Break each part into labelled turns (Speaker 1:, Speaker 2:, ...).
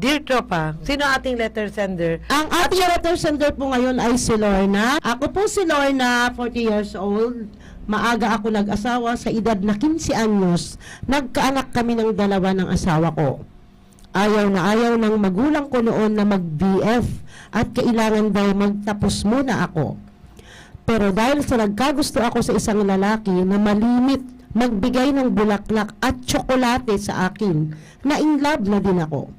Speaker 1: dear tropa, sino ating letter sender?
Speaker 2: Ang ating letter sender po ngayon ay si Lorna. Ako po si Lorna, 40 years old. Maaga ako nag-asawa sa edad na 15 anyos. Nagkaanak kami ng dalawa ng asawa ko. Ayaw na ayaw ng magulang ko noon na mag-BF at kailangan daw magtapos muna ako. Pero dahil sa nagkagusto ako sa isang lalaki na malimit magbigay ng bulaklak at tsokolate sa akin, na in love na din ako.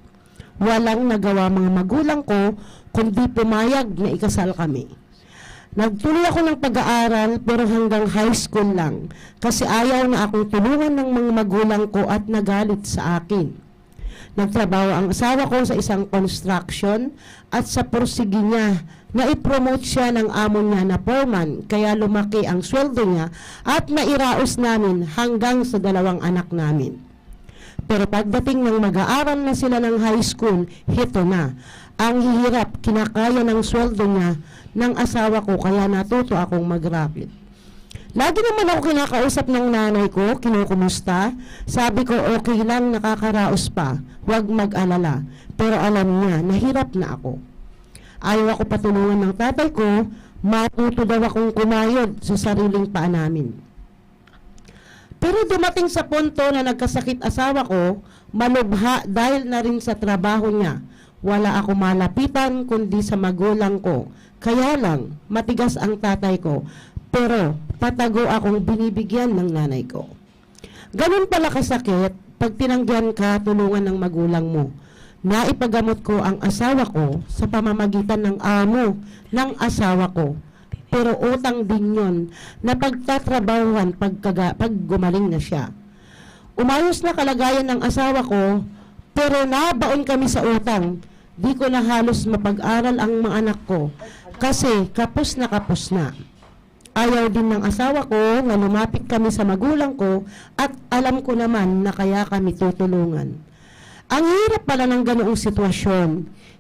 Speaker 2: Walang nagawa mga magulang ko kundi pumayag na ikasal kami. Nagtuloy ako ng pag-aaral pero hanggang high school lang kasi ayaw na akong tulungan ng mga magulang ko at nagalit sa akin. Nagtrabaho ang asawa ko sa isang construction at sa pursigi niya na i-promote siya ng amo niya na foreman kaya lumaki ang sweldo niya at nairaos namin hanggang sa dalawang anak namin. Pero pagdating ng mag-aaral na sila ng high school, hito na. Ang hihirap, kinakaya ng sweldo niya ng asawa ko kaya natuto akong mag-rapid. Lagi naman ako kinakausap ng nanay ko, kinukumusta. Sabi ko, okay lang, nakakaraos pa. Huwag mag-alala. Pero alam niya, nahirap na ako. Ayaw ako patulungan ng tatay ko, matuto daw akong kumayod sa sariling paa namin. Pero dumating sa punto na nagkasakit asawa ko, malubha dahil na rin sa trabaho niya. Wala ako malapitan kundi sa magulang ko. Kaya lang, matigas ang tatay ko. Pero patago akong binibigyan ng nanay ko. Ganun pala kasakit pag tinanggihan ka tulungan ng magulang mo. Naipagamot ko ang asawa ko sa pamamagitan ng amo ng asawa ko. Pero utang din yon na pagtatrabahuhan pagkaga, pag gumaling na siya. Umayos na kalagayan ng asawa ko, pero nabaon kami sa utang. Di ko na halos mapag-aral ang mga anak ko kasi kapos na kapos na. Ayaw din ng asawa ko na lumapit kami sa magulang ko at alam ko naman na kaya kami tutulungan. Ang hirap pala ng ganoong sitwasyon.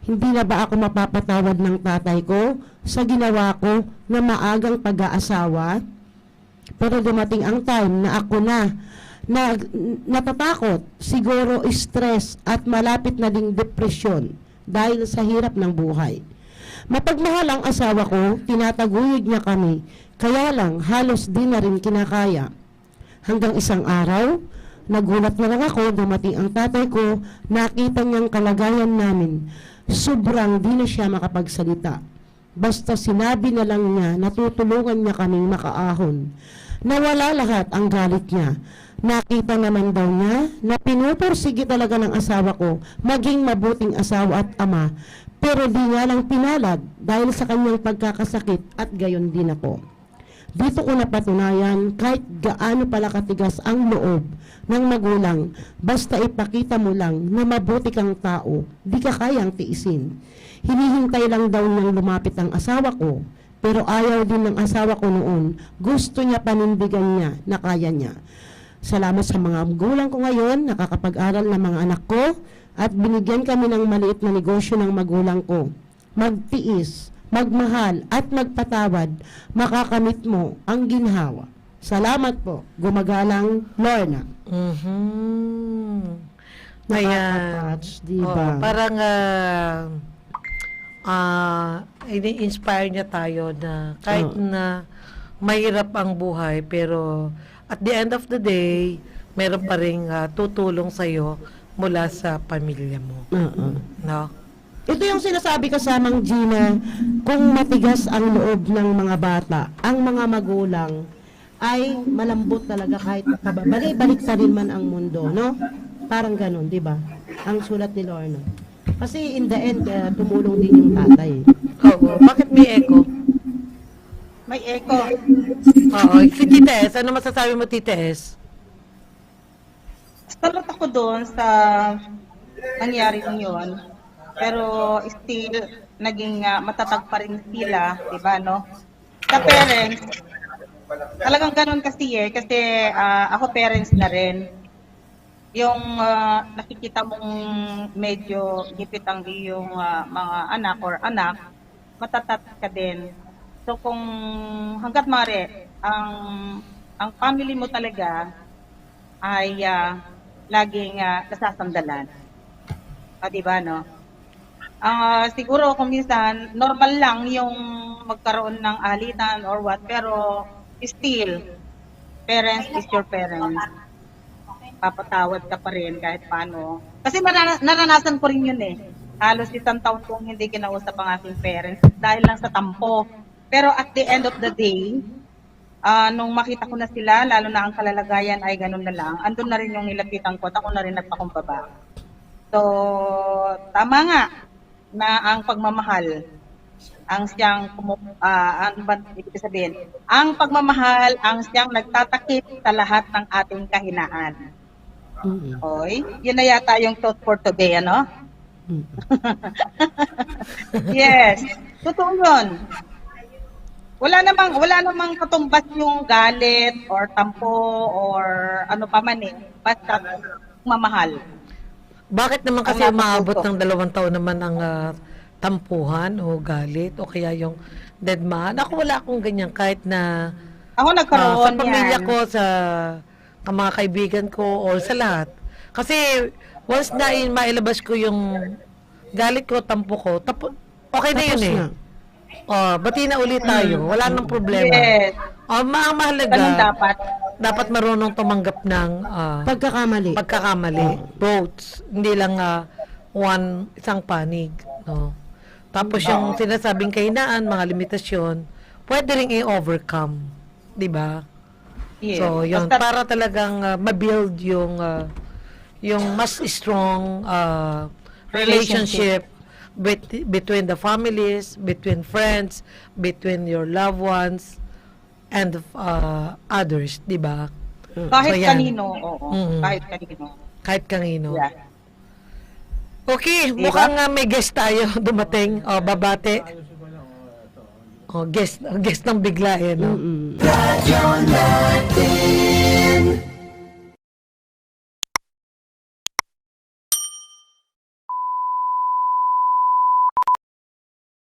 Speaker 2: Hindi na ba ako mapapatawad ng tatay ko sa ginawa ko na maagang pag-aasawa? Pero dumating ang time na ako na, na natatakot, siguro stress at malapit na ding depresyon dahil sa hirap ng buhay. Mapagmahal ang asawa ko, tinataguyod niya kami, kaya lang halos di na rin kinakaya. Hanggang isang araw, nagulat na lang ako, dumating ang tatay ko, nakita niyang kalagayan namin. Sobrang di na siya makapagsalita. Basta sinabi na lang niya, natutulungan niya kaming makaahon. Nawala lahat ang galit niya. Nakita naman daw niya na pinupursige talaga ng asawa ko maging mabuting asawa at ama pero di nga lang pinalad dahil sa kanyang pagkakasakit at gayon din ako. Dito ko napatunayan kahit gaano pala katigas ang loob ng magulang, basta ipakita mo lang na mabuti kang tao, di ka kayang tiisin. Hinihintay lang daw niyang lumapit ang asawa ko, pero ayaw din ng asawa ko noon. Gusto niya panindigan niya na kaya niya. Salamat sa mga magulang ko ngayon, nakakapag-aral ng mga anak ko, at binigyan kami ng maliit na negosyo ng magulang ko. Magtiis, magmahal, at magpatawad, makakamit mo ang ginhawa. Salamat po. Gumagalang Lorna.
Speaker 1: Mhm. Ayan.
Speaker 2: Nakaka-touch, di ba?
Speaker 1: Oo, parang ah ah, ini-inspire niya tayo na kahit
Speaker 2: Oo.
Speaker 1: na mahirap ang buhay pero at the end of the day, meron pa rin tutulong sa'yo mula sa pamilya mo.
Speaker 2: Oo.
Speaker 1: No?
Speaker 2: Ito yung sinasabi kasamang Gina, kung matigas ang loob ng mga bata, ang mga magulang ay malambot talaga kahit nakababali, balik rin man ang mundo, no? Parang ganun, di ba? Ang sulat ni Lorna. Kasi in the end, kaya tumulong din yung tatay.
Speaker 1: Oo. Bakit may echo?
Speaker 3: May echo.
Speaker 1: Oo. Si Tita S, ano masasabi mo, Tita S?
Speaker 3: Salot ako doon sa nangyari yun. Pero still, naging ah, matatag pa rin sila, di ba, no? Sa parents, talagang ganun kasi eh, kasi ah, ako parents na rin. Yung ah, nakikita mong medyo gipit ang iyong ah, mga anak or anak, matatat ka din. So kung hanggat mare, ang ang family mo talaga ay ah, laging uh, nasasandalan. Ah, di ba, no? Ah, siguro kung minsan, normal lang yung magkaroon ng alitan or what, pero still, parents is your parents. Papatawad ka pa rin kahit paano. Kasi narana- naranasan ko rin yun eh. Halos isang taon kong hindi kinausap ang aking parents dahil lang sa tampo. Pero at the end of the day, ah nung makita ko na sila, lalo na ang kalalagayan ay ganun na lang, andun na rin yung nilapitan ko at ako na rin nagpakumbaba. So, tama nga na ang pagmamahal ang siyang ah, ano ba ibig sabihin? Ang pagmamahal ang siyang nagtatakip sa lahat ng ating kahinaan.
Speaker 2: Mm-mm.
Speaker 3: Oy, yun na yata yung thought for today, ano?
Speaker 2: Mm-mm.
Speaker 3: Yes. Totoo yun. Wala namang wala namang katumbas yung galit or tampo or ano pa man eh. Basta mamahal.
Speaker 1: Bakit naman kasi
Speaker 3: Ang natututo.
Speaker 1: ng dalawang taon naman ang ah, tampuhan o galit o kaya yung dead man? Ako wala akong ganyan kahit na
Speaker 3: Ako
Speaker 1: ah,
Speaker 3: nagkaroon
Speaker 1: sa pamilya
Speaker 3: yan.
Speaker 1: ko, sa sa mga kaibigan ko or sa lahat. Kasi once na in, mailabas ko yung galit ko, tampo ko, tapo, okay na
Speaker 2: Tapos
Speaker 1: yun eh. Oh, bati na ulit tayo. Wala nang problema.
Speaker 3: Yes.
Speaker 1: Oh, ma ang mahalaga,
Speaker 3: Ganun dapat.
Speaker 1: dapat marunong tumanggap ng ah,
Speaker 2: Pagkakamali.
Speaker 1: pagkakamali. Both. Hindi lang ah, one, isang panig. No? Tapos yung sinasabing kahinaan, mga limitasyon, pwede ring i-overcome. Di ba?
Speaker 3: Yes.
Speaker 1: So, yun.
Speaker 3: Basta-
Speaker 1: Para talagang ah, ma-build yung ah, yung mas strong ah, relationship bet- between the families, between friends, between your loved ones, and uh, others, di ba?
Speaker 3: kahit
Speaker 1: So, yan.
Speaker 3: kanino, oo.
Speaker 1: Mhm.
Speaker 3: Kahit kanino.
Speaker 1: Kahit kanino.
Speaker 3: Yeah.
Speaker 1: Okay,
Speaker 3: Diba?
Speaker 1: mukhang nga may guest tayo dumating. O, babate. O, guest, guest ng bigla eh, no?
Speaker 2: Mm-mm.